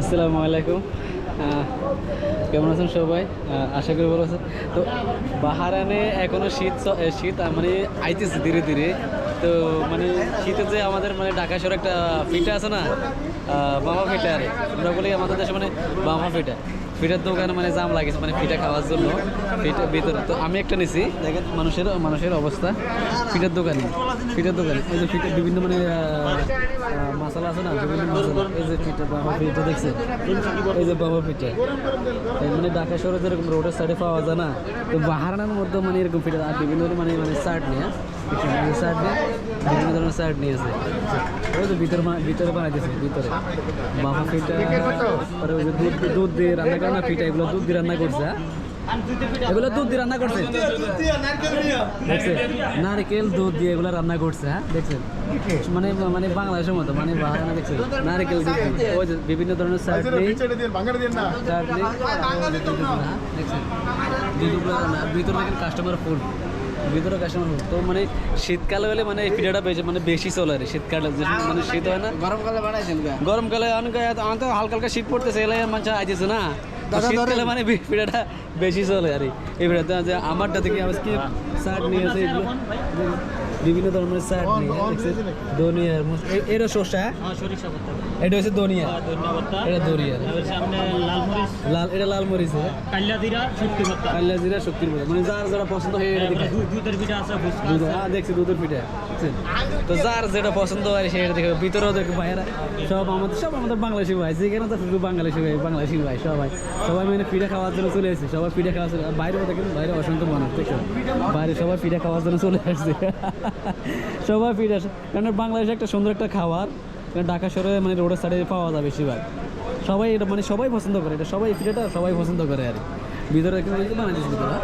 আসসালামু আলাইকুম। কেমন আছেন সবাই? আশা করি ভালো আছেন। তো বাহারানে এখনও শীত শীত মানে আইতেছে ধীরে ধীরে। তো মানে শীতে যে আমাদের মানে ঢাকা শহরে একটা ফিটা আছে না বাবা ফিটা আরে। আমরা বলি আমাদের দেশে মানে বাবা পিঠা পিঠার দোকানে মানে জাম লাগেছে মানে পিঠা খাওয়ার জন্য। পিঠা ভিতরে, তো আমি একটা নিছি, দেখেন মানুষের মানুষের অবস্থা। পিঠার দোকানে পিঠার দোকানে। এই যে পিঠা বিভিন্ন মানে মশলা আছে না, বিভিন্ন মশলা। এই যে পিঠা বাবা পিঠা দেখছেন? এই যে বাবা এই মানে ঢাকা শহরে যেরকম রোডের সাইডে পাওয়া যায় না, তো বাহারানোর মধ্যে মানে এরকম পিঠা আর বিভিন্ন মানে মানে চাটনি হ্যাঁ চাটনি বিভিন্ন ধরনের চাটনি আছে ওই যে ভিতরে ভিতরে বানাইতেছে ভিতরে। বাবা পিঠা পরে ওই যে দুধ দুধ দিয়ে রান্না করে না পিঠা এগুলো দুধ দিয়ে রান্না করছে হ্যাঁ? এগুলো দুধ দিয়ে রান্না করছে। দেখছেন? নারকেল দুধ দিয়ে এগুলো রান্না করছে হ্যাঁ? দেখছেন? মানে মানে বাংলাদেশের মতো মানে বাহানা দেখছেন? নারকেল দুধ ওই যে বিভিন্ন ধরনের চাটনি। চাটনি। হ্যাঁ, দেখছেন? ভিতরে দেখেন কাস্টমার ফুল ভিতরে কাস্টমার তো মানে শীতকালে হলে মানে এই পিঠাটা বেশি মানে বেশি চলে আর শীতকালে। মানে শীত হয় না। গরমকালে বানাইছেন গা। গরমকালে অনেক আমার তো হালকা হালকা শীত পড়তেছে এলে মানুষ আইতেছে না। শীতকালে মানে পিঠাটা বেশি চলে আর কি। এই পিঠাটা যে আমারটা থেকে আজকে চাট নিয়ে আছে এগুলো। বিভিন্ন ধরনের চাট নিয়ে ধনিয়া এটা শসা এটা হচ্ছে ধনিয়া। এটা ধনিয়া। লাল এটা লাল মরিচ হ্যাঁ? কাল্লা জিরা শক্তির মতো মানে যার যারা পছন্দ হয় এটা দেখে। দুধ হ্যাঁ দেখছি দুধের পিঠা। তো যার যেটা পছন্দ হয় সেটা দেখে। ভিতরেও দেখে ভাইয়েরা সব আমাদের সব আমাদের বাংলাদেশি ভাই। যেখানে তো শুধু বাংলাদেশি ভাই বাংলাদেশি ভাই সবাই। সবাই মানে পিঠা খাওয়ার জন্য চলে এসেছে সবাই পিঠা জন্য আর বাইরেও দেখেন বাইরে অসংখ্য মানুষ দেখছেন বাইরে সবাই পিঠা খাওয়ার জন্য চলে আসছে। সবাই পিঠা কারণ বাংলাদেশে একটা সুন্দর একটা খাবার। কারণ ঢাকা শহরে মানে রোডের সাইডে পাওয়া যায় বেশিরভাগ। সবাই এটা মানে সবাই পছন্দ করে, এটা সবাই পিঠাটা সবাই পছন্দ করে আর। ভিতরে দিচ্ছে ভিতরে?